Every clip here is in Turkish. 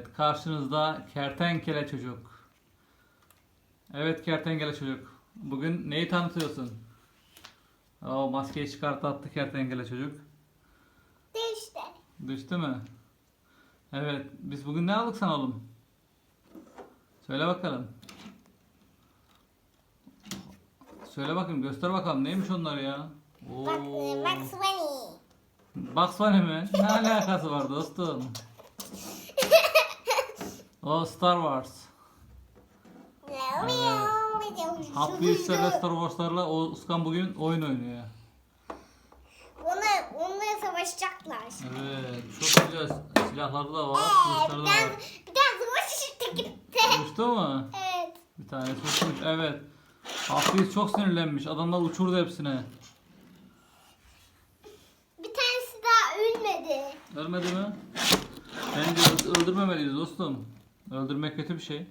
Evet karşınızda kertenkele çocuk. Evet kertenkele çocuk. Bugün neyi tanıtıyorsun? O maskeyi çıkarttı attı kertenkele çocuk. Değişti. Düştü mü? Evet biz bugün ne aldık sana oğlum? Söyle bakalım. Söyle bakayım göster bakalım neymiş onlar ya? Oo. Bak, e, Bugs Bunny. Bugs Bunny mi? Ne alakası var dostum? O Star Wars. Hot Wheels'lerle Star Wars'larla Oskan bugün oyun oynuyor. Onlar, onlar savaşacaklar. Evet, çok güzel silahları da var, kılıçları bir tane, bir tane savaş işte gitti. Uçtu mu? Evet. Bir tanesi uçmuş, evet. Wheels çok sinirlenmiş, adamlar uçurdu hepsine. Bir tanesi daha ölmedi. Ölmedi mi? Bence öldürmemeliyiz dostum. Öldürmek kötü bir şey.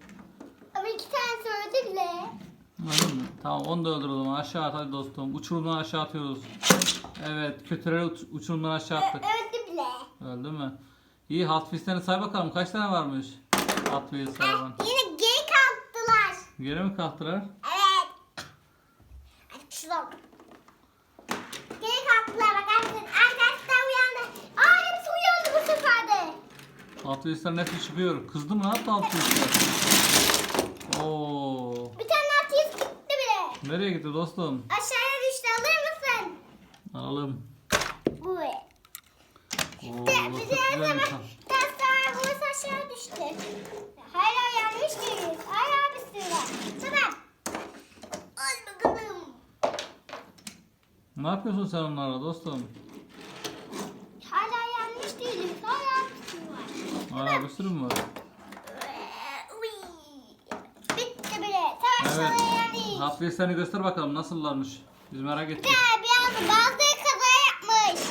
Ama iki tanesi öldü bile. Anladın mı? Tamam onu da öldür o zaman. Aşağı at hadi dostum. Uçurumdan aşağı atıyoruz. Evet kötüleri uç- uçurumdan aşağı attık. öldü bile. Öldü mü? İyi Hot Wheels'lerini say bakalım. Kaç tane varmış? Hot Wheels araban. Yine geri kalktılar. Geri mi kalktılar? Evet. Açalım. Geri kalktılar bak arkadaşlar. Arkadaşlar uyandı. Aa hepsi uyandı bu sefer de. Hot Wheels'lerin hepsi çıkıyor. Kızdı mı? Ne yaptı Hot Wheels'ler? Oo. Bir tane artist gitti bile. Nereye gitti dostum? Aşağıya düştü alır mısın? Alalım. Bu. Oo, güzelmiş. sonra bir tane sonra burası aşağı düştü. Hala yanlış değiliz. Hala bir var. Tamam. Al bakalım. Ne yapıyorsun sen onlarla dostum? Hala yanlış değiliz. Hala bir sürü var. Aa bir sürü mü var? Bitti bile. Savaş Evet. yani. Wheels'lerini göster bakalım nasıllarmış. Biz merak ettik. Ya biraz bazıları kaza yapmış.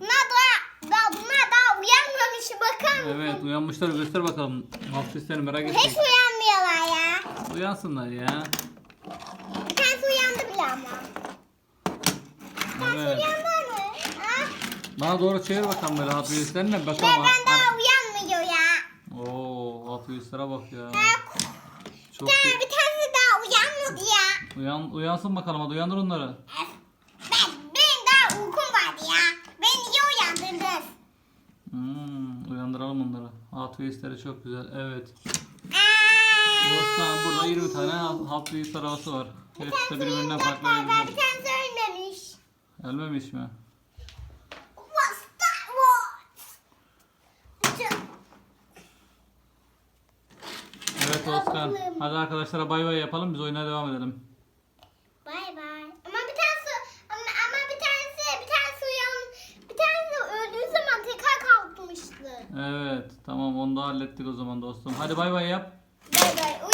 Bunlar daha, daha, bunlar daha uyanmamış. Bakar mısın? Evet uyanmışlar göster bakalım. Wheels'lerini merak Hiç ettik. uyanmıyorlar ya. Uyansınlar ya. Bir tanesi uyandı bile ama. Bir tanesi Evet. uyandı mı? Ha? Bana doğru çevir bakalım böyle Ve bakalım. ben ya. Wheels'lere bak ya. Çok Bir, tane, bir tanesi daha uyanmadı ya. Uyan, uyansın bakalım hadi uyandır onları. Ben, benim daha uykum vardı ya. Beni niye uyandırdınız? Hmm, uyandıralım onları. Hot Wheels'leri çok güzel. Evet. Dostlar burada 20 tane Hot Wheels arabası var. Hepsi de birbirinden farklı. Bir tanesi ölmemiş. Ölmemiş mi? Star Wars. Evet Oskan. Hadi arkadaşlara bay bay yapalım biz oyuna devam edelim. Bay bay. Ama bir tanesi ama, ama bir tanesi bir tanesi uyan bir tanesi öldüğü zaman tekrar kalkmıştı. Evet tamam onu da hallettik o zaman dostum. Hadi bay bay yap. Bay bay.